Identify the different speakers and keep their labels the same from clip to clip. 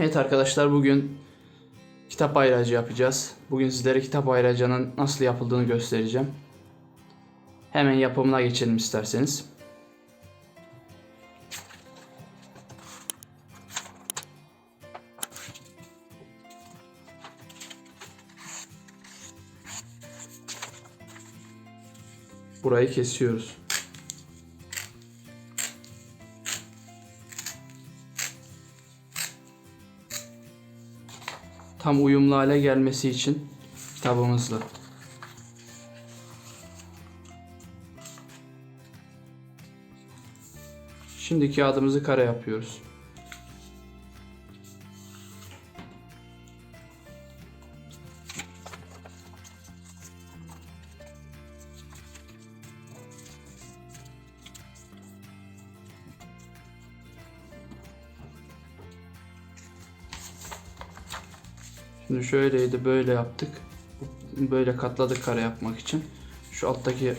Speaker 1: Evet arkadaşlar bugün kitap ayracı yapacağız. Bugün sizlere kitap ayracının nasıl yapıldığını göstereceğim. Hemen yapımına geçelim isterseniz. Burayı kesiyoruz. Tam uyumlu hale gelmesi için kitabımızla. Şimdi kağıdımızı kare yapıyoruz. Şimdi şöyleydi böyle yaptık. Böyle katladık kare yapmak için. Şu alttaki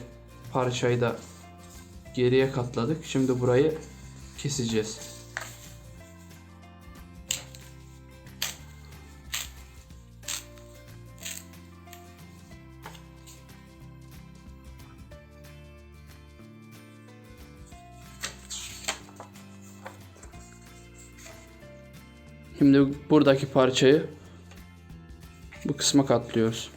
Speaker 1: parçayı da geriye katladık. Şimdi burayı keseceğiz. Şimdi buradaki parçayı bu kısma katlıyoruz.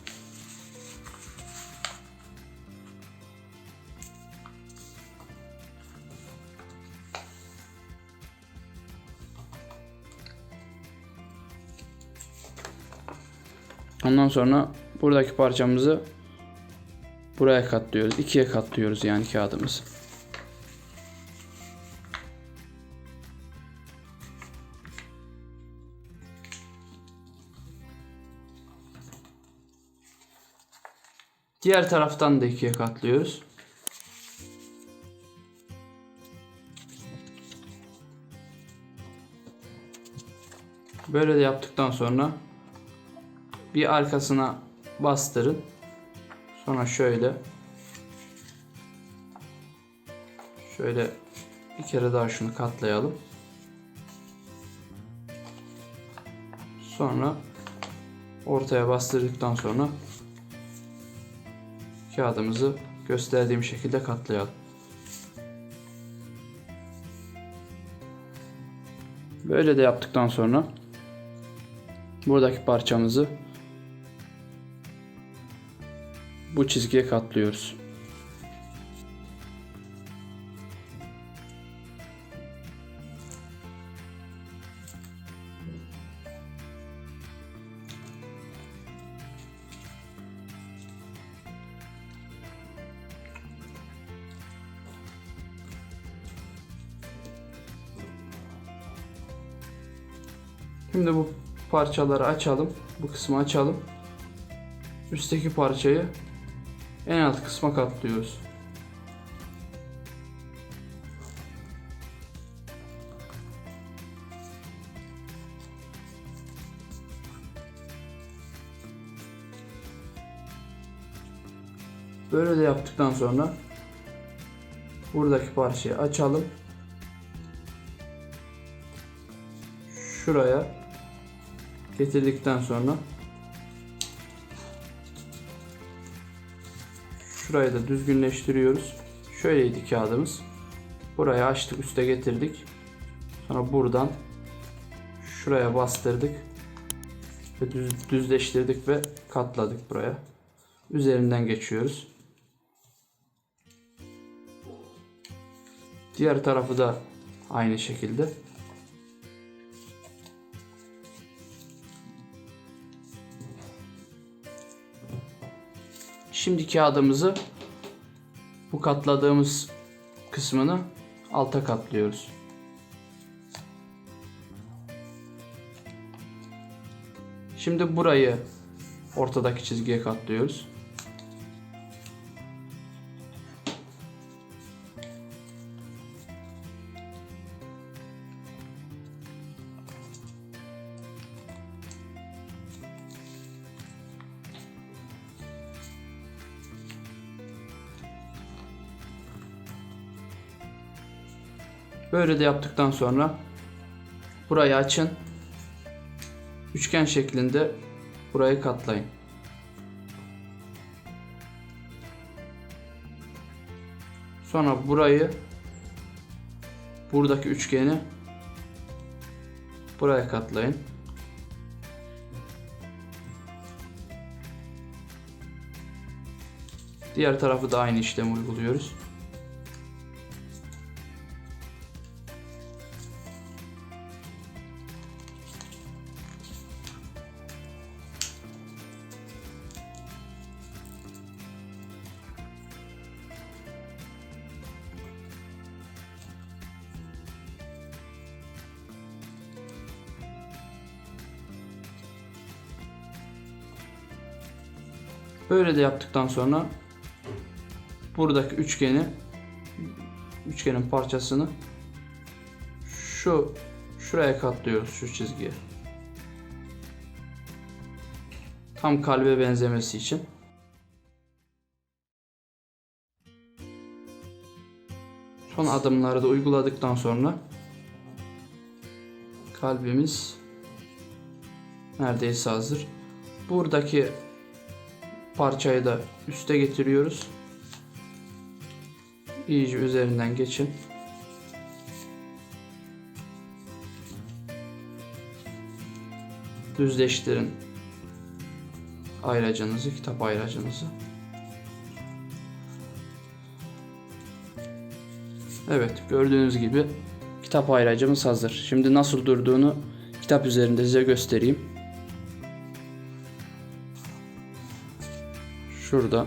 Speaker 1: Ondan sonra buradaki parçamızı buraya katlıyoruz. ikiye katlıyoruz yani kağıdımızı. Diğer taraftan da ikiye katlıyoruz. Böyle de yaptıktan sonra bir arkasına bastırın. Sonra şöyle şöyle bir kere daha şunu katlayalım. Sonra ortaya bastırdıktan sonra kağıdımızı gösterdiğim şekilde katlayalım. Böyle de yaptıktan sonra buradaki parçamızı bu çizgiye katlıyoruz. Şimdi bu parçaları açalım. Bu kısmı açalım. Üstteki parçayı en alt kısma katlıyoruz. Böyle de yaptıktan sonra buradaki parçayı açalım. Şuraya getirdikten sonra Şurayı da düzgünleştiriyoruz. Şöyleydi kağıdımız. Burayı açtık, üste getirdik. Sonra buradan şuraya bastırdık. Ve düz, düzleştirdik ve katladık buraya. Üzerinden geçiyoruz. Diğer tarafı da aynı şekilde. Şimdi kağıdımızı bu katladığımız kısmını alta katlıyoruz. Şimdi burayı ortadaki çizgiye katlıyoruz. Böyle de yaptıktan sonra burayı açın. üçgen şeklinde burayı katlayın. Sonra burayı buradaki üçgeni buraya katlayın. Diğer tarafı da aynı işlemi uyguluyoruz. Böyle de yaptıktan sonra buradaki üçgeni üçgenin parçasını şu şuraya katlıyoruz şu çizgiye. Tam kalbe benzemesi için. Son adımları da uyguladıktan sonra kalbimiz neredeyse hazır. Buradaki parçayı da üste getiriyoruz. İyice üzerinden geçin. Düzleştirin ayracınızı, kitap ayracınızı. Evet, gördüğünüz gibi kitap ayracımız hazır. Şimdi nasıl durduğunu kitap üzerinde size göstereyim. Şurada.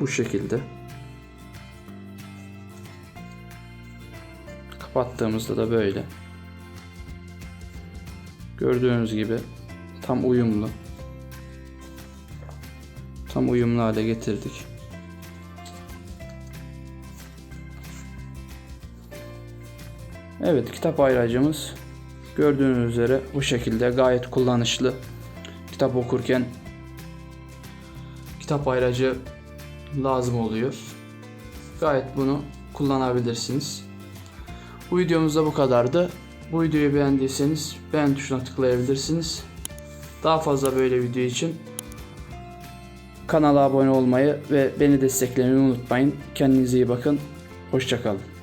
Speaker 1: Bu şekilde. Kapattığımızda da böyle. Gördüğünüz gibi tam uyumlu. Tam uyumlu hale getirdik. Evet kitap ayracımız gördüğünüz üzere bu şekilde gayet kullanışlı. Kitap okurken kitap ayracı lazım oluyor. Gayet bunu kullanabilirsiniz. Bu videomuz da bu kadardı. Bu videoyu beğendiyseniz beğen tuşuna tıklayabilirsiniz. Daha fazla böyle video için kanala abone olmayı ve beni desteklemeyi unutmayın. Kendinize iyi bakın. Hoşçakalın.